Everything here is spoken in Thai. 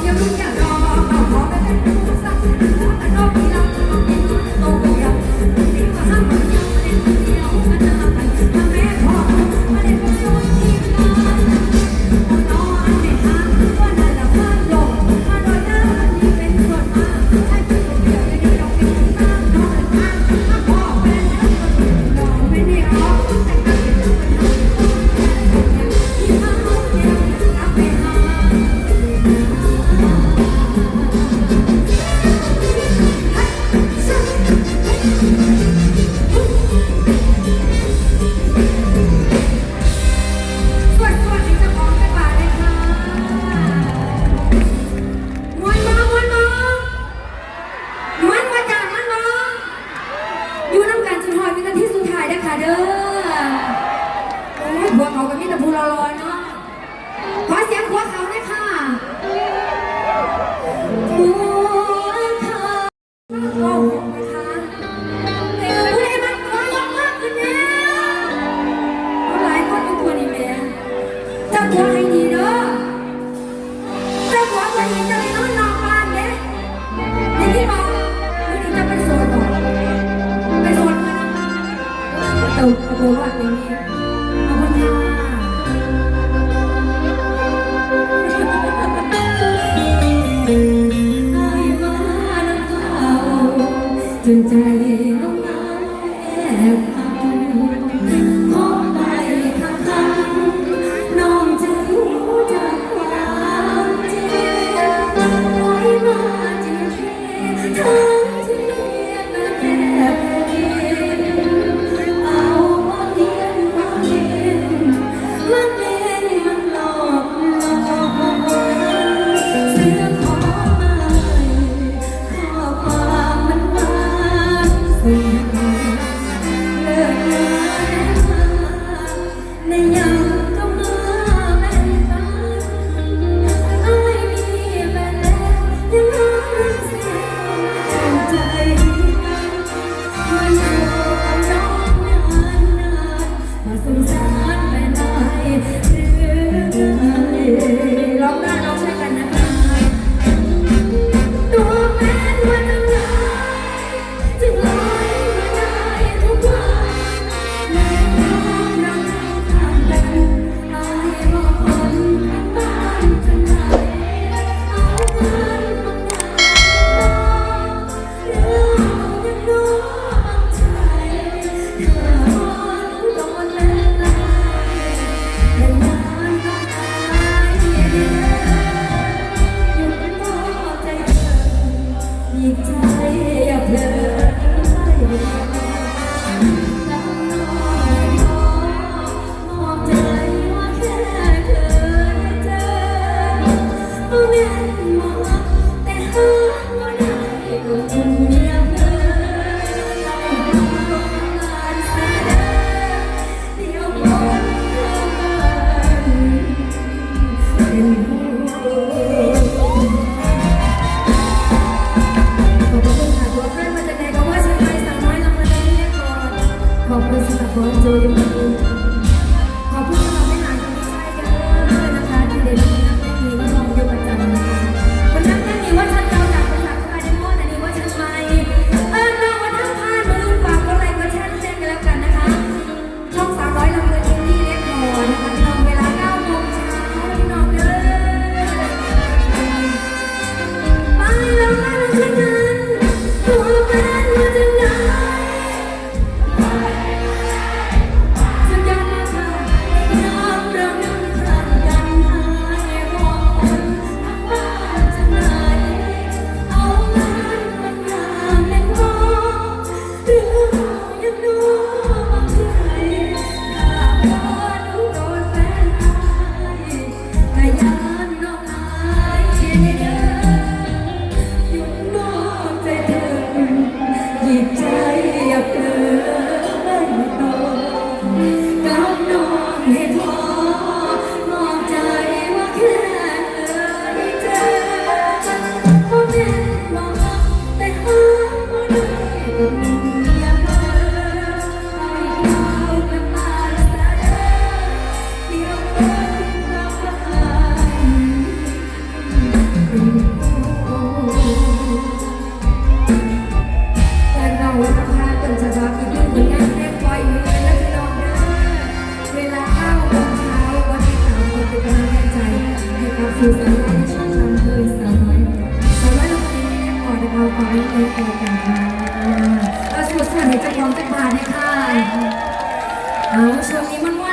เที่ยวทุกอย่างรอเอาขอไปแต่ง 曾在意 คือสามารถช่วยทคือสามารถสามารถทำได้พอได้เอาไปในโอกาสมาเราสวดสวดในจังอมะจังหวะนะคะเอาช่วงนี้มัน